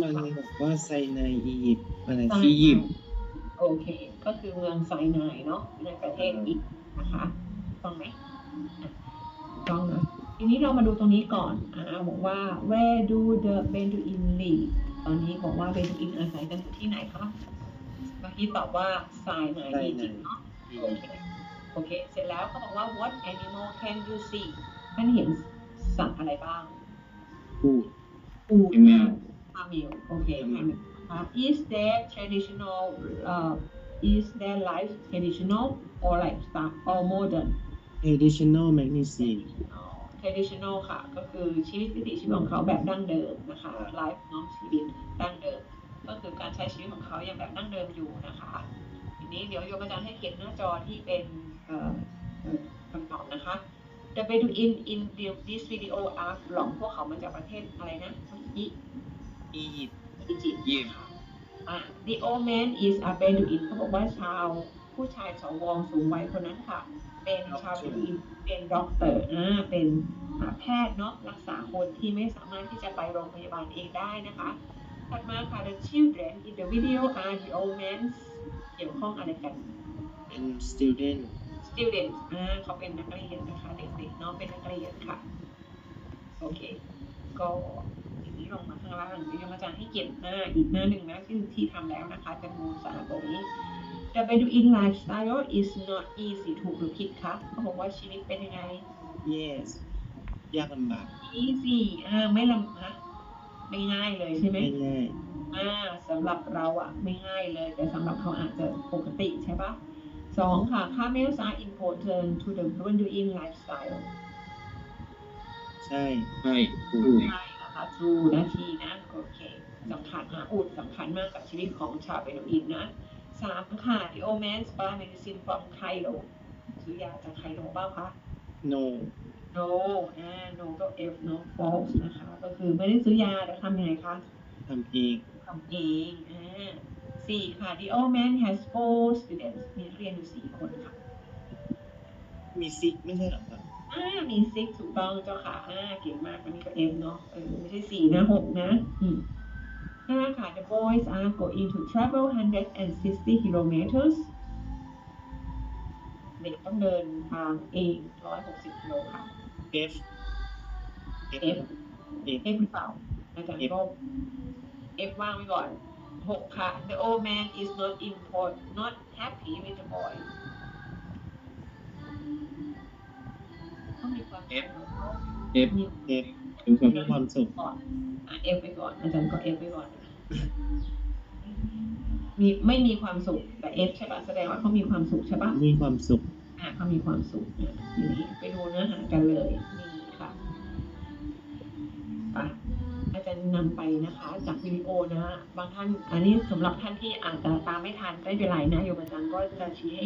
มันบอกว่าไซในอียิปต์อะไรไซอียิปต์โอเค ก็คือเมืองไซนายเนาะในประเทศอียิปต์นะคะต้องไหมอะต้องนะทีนี้เรามาดูตรงนี้ก่อนอ่าบอกว่า where do the Bedouin live ตอนนี้บอกว่า Bedouin อาศัยกันอยู่ที่ไหนคะเมื่อกี้ตอบว่าไซนายไซอีในยิปต์เนาะอีโอยิปเคต์โอเค เสร็จแล้วเขาบอกว่า what animal can you see ท่านเห็นสัตว์อะไรบ้าง พูดอูฐแมวคาเมลโอเคแมวอ่า is there traditional uh, is their life traditional or lifestyle or modern additional magnesia traditional ค่ะ ก็คือชีวิตวิถีชีวิตของเขาแบบดั้งเดิมนะคะ life เน้องชีวิตดั้งเดิม ก็คือการใช้ชีวิตของเขายังแบบดั้งเดิมอยู่นะคะ ทีนี้เดี๋ยวโยมอาจารย์ให้เขียนหน้าจอที่เป็นเอ่อเอ่อคำตอบนะคะ The Bedouin in this video are from พวกเขามาจากประเทศอะไรนะอีอียิปต์อียิปต์อียิปต์อะ The old man is a Bedouin เขาบอกว่าชาวผู้ชายสวงสูงวัยคนนั้นค่ะ เป็นชาวเบดูอินเป็นด็อกเตอร์อ่าเป็นอ่าแพทย์เนาะรักษาคนที่ไม่สามารถที่จะไปโรงพยาบาลเองได้นะคะถัดมาค่ะ The children in the video are the old men เกี่ยวข้องอะไรกันเป็น student students อ่าเขาเป็นนักเรียนนะคะเด็กๆเนาะเป็นนักเรียนค่ะ โอเค ก็ทีนี้ลงมาข้างล่างเดี๋ยวอาจารย์ให้เก็บหน้าอีกหน้าหนึ่งนะที่ที่ทำแล้วนะคะจะมูสาตัวนี้ The Bedouin lifestyle is not easy ถูกหรือผิดคะเขาบอกว่าชีวิตเป็นยังไง yes ยากลำบาก easy อ่าไม่ลำนะไม่ง่ายเลยใช่ไหมไม่ง่ายอ่าสำหรับเราอะไม่ง่ายเลย แต่สำหรับเขาอาจจะปกติใช่ปะ สองค่ะ camels are important to the Bedouin lifestyle ใช่ใช่ถูกใช่นะคะ true นะทีนะ โอเคสำคัญนะอูดสำคัญมากกับชีวิตของชาวเบดูอินนะสามค่ะ the old man's buy medicine from Cairo ซื้อยาจากไคโรบ้างคะ no no อ่า no ก็ F เนอะ false นะคะ ก็คือไม่ได้ซื้อยาแต่ทำยังไงคะทำเองทำเอง อ่าสี่ค่ะ the old man has four students มีนักเรียนอยู่สี่คนค่ะมีซิกไม่ใช่เหรอครับอ่ามี six ถูกต้องเจ้าค่ะอ่าเก่งมากอันนี้ก็ M เนาะเออไม่ใช่สี่นะหกนะ อืมห้าค่ะ the boys are going to travel 160 kilometers เด็กต้องเดินทางเอง160กิโลค่ะ F F F F หรือเปล่าอาจารย์ก็ F ว่างไว้ก่อน หกค่ะ the old man is not import not happy with the boy ต้องมีความ F F มี F เป็นคนมีความสุขก่อนอะ F ไปก่อนอาจารย์ก็ F ไปก่อนมีไม่มีความสุขแต่ F ใช่ปะแสดงว่าเขามีความสุขใช่ปะมีความสุขอะเขามีความสุขเนี่ยทีนี้ไปดูเนื้อหากันเลยนี่ นำไปนะคะ จากวิดีโอนะบางท่านอันนี้สำหรับท่านที่อาจจะตามไม่ทันไม่เป็นไรนะโยมอาจารย์ก็จะชี้ให้